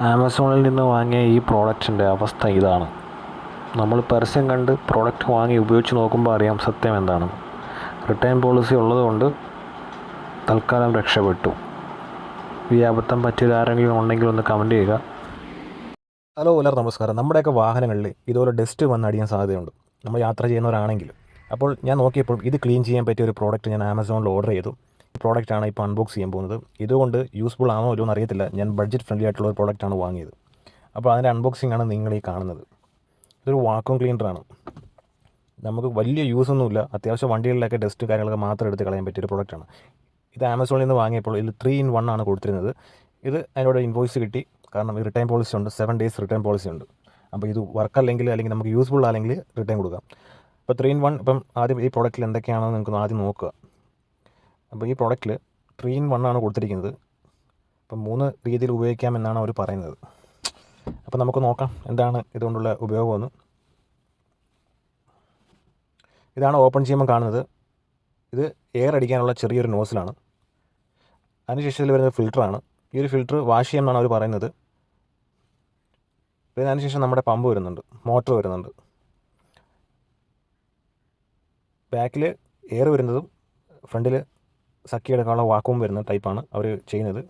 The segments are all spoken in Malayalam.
ആമസോണിൽ നിന്ന് വാങ്ങിയ ഈ പ്രോഡക്റ്റിന്റെ അവസ്ഥ ഇതാണ്. നമ്മൾ പരസ്യം കണ്ട് പ്രോഡക്റ്റ് വാങ്ങി ഉപയോഗിച്ച് നോക്കുമ്പോൾ അറിയാം സത്യം എന്താണെന്ന് റിട്ടേൺ പോളിസി ഉള്ളതുകൊണ്ട് തൽക്കാലം രക്ഷപ്പെട്ടു. ഈ അബദ്ധം പറ്റിയത് ആരെങ്കിലും ഉണ്ടെങ്കിൽ ഒന്ന് കമന്റ് ചെയ്യുക. ഹലോ എല്ലാവർക്കും നമസ്കാരം. നമ്മുടെയൊക്കെ വാഹനങ്ങളിൽ ഇതുപോലെ ഡസ്റ്റ് വന്നടിയാൻ സാധ്യതയുണ്ട്. നമ്മൾ യാത്ര ചെയ്യുന്നവരാണെങ്കിൽ. അപ്പോൾ ഞാൻ നോക്കിയപ്പോൾ ഇത് ക്ലീൻ ചെയ്യാൻ പറ്റിയ ഒരു പ്രോഡക്റ്റ് ഞാൻ ആമസോണിൽ ഓർഡർ ചെയ്തു. പ്രോഡക്റ്റാണ് ഇപ്പോൾ അൺബോക്സ് ചെയ്യാൻ പോകുന്നത്. ഇതുകൊണ്ട് യൂസ്ഫുൾ ആണോ അല്ലോ എന്ന് അറിയത്തില്ല ഞാൻ ബഡ്ജറ്റ് ഫ്രണ്ട്ലി ആയിട്ടുള്ള ഒരു പ്രോഡക്റ്റാണ് വാങ്ങിയത്. അപ്പോൾ അതിന്റെ അൺബോക്സിംഗ് ആണ് നിങ്ങൾ ഈ കാണുന്നത്. ഇതൊരു വാക്വം ക്ലീനറാണ് നമുക്ക് വലിയ യൂസ് ഒന്നുമില്ല അത്യാവശ്യം വണ്ടികളിലൊക്കെ ഡസ്റ്റ് കാര്യങ്ങളൊക്കെ മാത്രം എടുത്ത് കളയാൻ പറ്റിയ ഒരു പ്രോഡക്റ്റാണ് ഇത് ആമസോണിൽ നിന്ന് വാങ്ങിയപ്പോൾ ഇതിൽ ത്രീ ഇൻ വൺ ആണ് കൊടുത്തിരുന്നത്. ഇത് അതിനോട് ഇൻവോയ്സ് കിട്ടി. കാരണം റിട്ടേൺ പോളിസി ഉണ്ട്. സെവൻ ഡേയ്സ് റിട്ടേൺ പോളിസി ഉണ്ട്. അപ്പോൾ ഇത് വർക്ക് അല്ലെങ്കിൽ അല്ലെങ്കിൽ നമുക്ക് യൂസ്ഫുൾ അല്ലെങ്കിൽ റിട്ടേൺ കൊടുക്കാം. അപ്പോൾ ത്രീ ഇൻ വൺ ഇപ്പം ആദ്യം ഈ പ്രോഡക്റ്റിൽ എന്തൊക്കെയാണെന്ന് നിങ്ങൾക്ക് ആദ്യം നോക്കുക. അപ്പോൾ ഈ പ്രോഡക്റ്റിൽ ത്രീ ഇൻ വൺ ആണ് കൊടുത്തിരിക്കുന്നത്. അപ്പം മൂന്ന് രീതിയിൽ ഉപയോഗിക്കാമെന്നാണ് അവർ പറയുന്നത്. അപ്പോൾ നമുക്ക് നോക്കാം എന്താണ് ഇതുകൊണ്ടുള്ള ഉപയോഗമെന്ന്. ഇതാണ് ഓപ്പൺ ചെയ്യുമ്പോൾ കാണുന്നത്. ഇത് എയർ അടിക്കാനുള്ള ചെറിയൊരു നോസിലാണ് അതിനുശേഷം ഇതിൽ വരുന്നത് ഫിൽറ്ററാണ് ഈ ഒരു ഫിൽറ്റർ വാഷ് ചെയ്യാമെന്നാണ് അവർ പറയുന്നത്. പിന്നെ നമ്മുടെ പമ്പ് വരുന്നുണ്ട്. മോട്ടർ വരുന്നുണ്ട്. ബാക്കിൽ എയർ വരുന്നതും ഫ്രണ്ടിൽ സക്കി എടുക്കാനുള്ള വാക്കവും വരുന്ന ടൈപ്പാണ് അവർ ചെയ്യുന്നത്.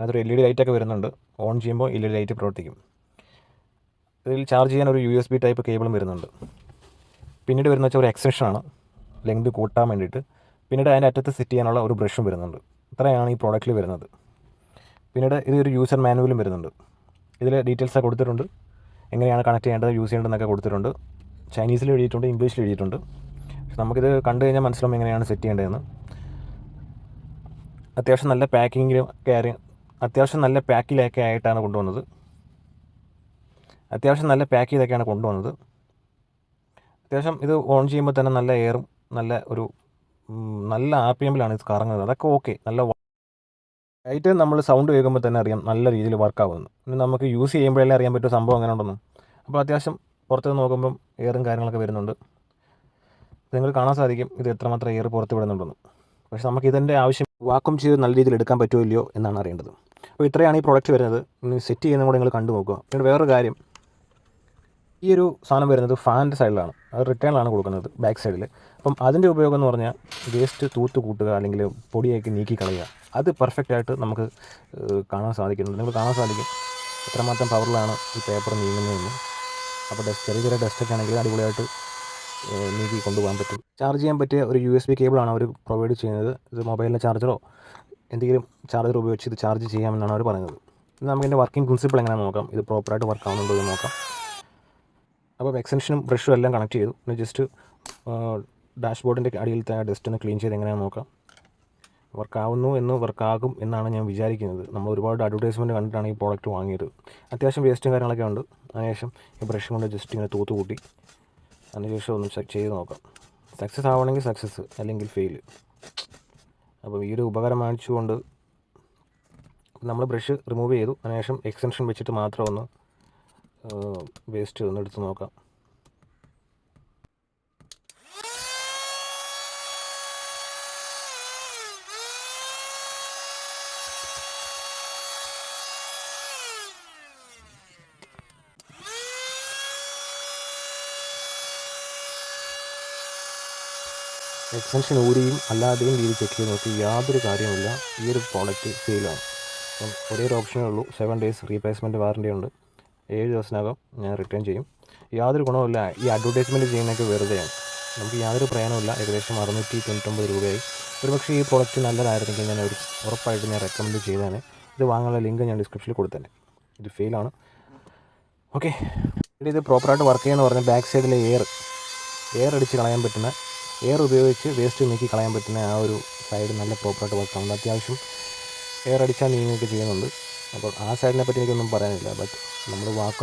അതൊരു എൽ ഇ ഡി ലൈറ്റൊക്കെ വരുന്നുണ്ട്. ഓൺ ചെയ്യുമ്പോൾ എൽ ഇ ഡി ലൈറ്റ് പ്രവർത്തിക്കും. ഇതിൽ ചാർജ് ചെയ്യാൻ ഒരു യു എസ് ബി ടൈപ്പ് കേബിളും വരുന്നുണ്ട്. പിന്നീട് വരുന്ന വെച്ചാൽ ഒരു എക്സ്റ്റൻഷനാണ് ലെങ്ത് കൂട്ടാൻ വേണ്ടിയിട്ട്. പിന്നീട് അതിന്റെ അറ്റത്ത് സെറ്റ് ചെയ്യാനുള്ള ഒരു ബ്രഷും വരുന്നുണ്ട്. ഇത്രയാണ് ഈ പ്രോഡക്റ്റിൽ വരുന്നത്. പിന്നീട് ഇതൊരു യൂസർ മാനുവലും വരുന്നുണ്ട്. ഇതിൽ ഡീറ്റെയിൽസ് കൊടുത്തിട്ടുണ്ട്. എങ്ങനെയാണ് കണക്ട് ചെയ്യേണ്ടത് യൂസ് ചെയ്യേണ്ടതെന്നൊക്കെ കൊടുത്തിട്ടുണ്ട്. ചൈനീസിൽ എഴുതിയിട്ടുണ്ട് ഇംഗ്ലീഷിൽ എഴുതിയിട്ടുണ്ട്. പക്ഷെ നമുക്കിത് കണ്ടു കഴിഞ്ഞാൽ മനസ്സിലാവും എങ്ങനെയാണ് സെറ്റ് ചെയ്യേണ്ടതെന്ന്. അത്യാവശ്യം നല്ല പാക്കിങ്ങിലും കയറി അത്യാവശ്യം നല്ല പാക്കിലൊക്കെ ആയിട്ടാണ് കൊണ്ടുവന്നത്. അത്യാവശ്യം നല്ല പാക്ക് ചെയ്തൊക്കെയാണ് കൊണ്ടുവന്നത്. അത്യാവശ്യം ഇത് ഓൺ ചെയ്യുമ്പോൾ തന്നെ നല്ല എയറും നല്ല ഒരു നല്ല ആർ പി എമ്മിലാണ് ഇത് കറങ്ങുന്നത്. അതൊക്കെ ഓക്കെ നല്ല ലൈറ്റ് നമ്മൾ സൗണ്ട് കേൾക്കുമ്പോൾ തന്നെ അറിയാം നല്ല രീതിയിൽ വർക്ക് പിന്നെ നമുക്ക് യൂസ് ചെയ്യുമ്പോഴല്ലേ അറിയാൻ പറ്റും സംഭവം അങ്ങനെ ഉണ്ടെന്ന്. അപ്പോൾ അത്യാവശ്യം പുറത്ത് നോക്കുമ്പം എയറും കാര്യങ്ങളൊക്കെ വരുന്നുണ്ട്. നിങ്ങൾ കാണാൻ സാധിക്കും ഇത് എത്രമാത്രം എയർ പുറത്ത് വിടുന്നുണ്ടെന്ന്. പക്ഷേ നമുക്ക് ഇതിന്റെ ആവശ്യം വാക്കും ചെയ്ത് നല്ല രീതിയിൽ എടുക്കാൻ പറ്റുമോ ഇല്ലയോ എന്നാണ് അറിയേണ്ടത്. അപ്പോൾ ഇത്രയാണ് ഈ പ്രോഡക്റ്റ് വരുന്നത്. സെറ്റ് ചെയ്യുന്ന കൂടെ നിങ്ങൾ കണ്ടു നോക്കുക. പിന്നെ വേറൊരു കാര്യം ഈ ഒരു സാധനം വരുന്നത് ഫാനിന്റെ സൈഡിലാണ് അത് റിട്ടേണിലാണ് കൊടുക്കുന്നത് ബാക്ക് സൈഡിൽ അപ്പം അതിന്റെ ഉപയോഗം എന്ന് പറഞ്ഞാൽ വേസ്റ്റ് തൂത്ത് കൂട്ടുക അല്ലെങ്കിൽ പൊടിയൊക്കെ നീക്കി കളയുക. അത് പെർഫെക്റ്റായിട്ട് നമുക്ക് കാണാൻ സാധിക്കുന്നുണ്ട്. നിങ്ങൾ കാണാൻ സാധിക്കും. എത്രമാത്രം പവറിലാണ് ഈ പേപ്പർ നീങ്ങുന്നതെന്ന്. അപ്പോൾ ഡസ്റ്റ് ചെറിയ ചെറിയ ഡസ്റ്റൊക്കെ ആണെങ്കിൽ അടിപൊളിയായിട്ട് നീക്കി കൊണ്ടുപോകാൻ പറ്റും. ചാർജ് ചെയ്യാൻ പറ്റിയ ഒരു യു എസ് ബി കേബിളാണ് അവർ പ്രൊവൈഡ് ചെയ്യുന്നത്. ഇത് മൊബൈലിലെ ചാർജറോ എന്തെങ്കിലും ചാർജർ ഉപയോഗിച്ച് ഇത് ചാർജ് ചെയ്യാമെന്നാണ് അവർ പറയുന്നത്. ഇത് നമുക്ക് എന്റെ വർക്കിംഗ് പ്രിൻസിപ്പിൾ എങ്ങനെയാണെന്ന് നോക്കാം? ഇത് പ്രോപ്പറായിട്ട് വർക്ക് ആവുന്നുണ്ടോ എന്ന് നോക്കാം. അപ്പോൾ എക്സ്റ്റൻഷനും ബ്രഷും എല്ലാം കണക്ട് ചെയ്തു. പിന്നെ ജസ്റ്റ് ഡാഷ്ബോർഡിന്റെ അടിയിലത്തെ ഡസ്റ്റ് ഒന്ന് ക്ലീൻ ചെയ്ത് എങ്ങനെയാണെന്ന് നോക്കാം. വർക്കാവുന്നു എന്ന് വർക്കാകും എന്നാണ് ഞാൻ വിചാരിക്കുന്നത്. നമ്മൾ ഒരുപാട് അഡ്വർടൈസ്മെന്റ് കണ്ടിട്ടാണ് ഈ പ്രോഡക്റ്റ് വാങ്ങിയത്. അത്യാവശ്യം വേസ്റ്റും കാര്യങ്ങളൊക്കെ ഉണ്ട്. അതിനുശേഷം ഈ ബ്രഷ് കൊണ്ട് ജസ്റ്റ് ഇങ്ങനെ തൂത്ത് കൂട്ടി അതിനുശേഷം ഒന്ന് ചെക്ക് ചെയ്ത് നോക്കാം. സക്സസ് ആവണമെങ്കിൽ സക്സസ് അല്ലെങ്കിൽ ഫെയിൽ അപ്പോൾ ഈ ഒരു ഉപകാരം വാങ്ങിച്ചുകൊണ്ട് നമ്മൾ ബ്രഷ് റിമൂവ് ചെയ്തു. അതിനുശേഷം എക്സ്റ്റൻഷൻ വെച്ചിട്ട് മാത്രം ഒന്ന് വേസ്റ്റ് ഒന്ന് എടുത്ത് നോക്കാം. എക്സ്റ്റൻഷൻ ഊരിയും അല്ലാതെയും രീതി ചെക്ക് ചെയ്ത് നോക്കി. യാതൊരു കാര്യമില്ല ഈ ഒരു പ്രോഡക്റ്റ് ഫെയിലാണ് അപ്പം ഒരേ ഒരു ഓപ്ഷനേ ഉള്ളൂ. സെവൻ ഡേയ്സ് റീപ്ലേസ്മെന്റ് വാറണ്ടി ഉണ്ട്. ഏഴ് ദിവസത്തിനകം ഞാൻ റിട്ടേൺ ചെയ്യും. യാതൊരു ഗുണമില്ല ഈ അഡ്വർടൈസ്മെന്റ് ചെയ്യുന്നതൊക്കെ വെറുതെയാണ് നമുക്ക് യാതൊരു പ്രയോജനമില്ല ഏകദേശം അറുന്നൂറ്റി തൊണ്ണൂറ്റൊമ്പത് രൂപയായി. ഒരുപക്ഷേ ഈ പ്രോഡക്റ്റ് നല്ലതായിരുന്നെങ്കിൽ ഞാൻ ഒരു ഉറപ്പായിട്ട് ഞാൻ റെക്കമെൻഡ് ചെയ്തേനെ. ഇത് വാങ്ങാനുള്ള ലിങ്ക് ഞാൻ ഡിസ്ക്രിപ്ഷനിൽ കൊടുത്തേനെ. ഇത് ഫെയിലാണ് ഓക്കെ ഇത് പ്രോപ്പറായിട്ട് വർക്ക് ചെയ്യുന്ന പറഞ്ഞാൽ ബാക്ക് സൈഡിലെ എയർ എയർ അടിച്ച് കളയാൻ പറ്റുന്ന എയർ ഉപയോഗിച്ച് വേസ്റ്റ് നീക്കി കളയാൻ പറ്റുന്ന ആ ഒരു സൈഡ് നല്ല പ്രോപ്പറായിട്ട് വർക്ക് ആവുന്നുണ്ട് അത്യാവശ്യം എയർ അടിച്ചാൽ നീങ്ങുകയൊക്കെ ചെയ്യുന്നുണ്ട്. അപ്പോൾ ആ സൈഡിനെ പറ്റി എനിക്കൊന്നും പറയാനില്ല. ബട്ട് നമ്മൾ വാക്കും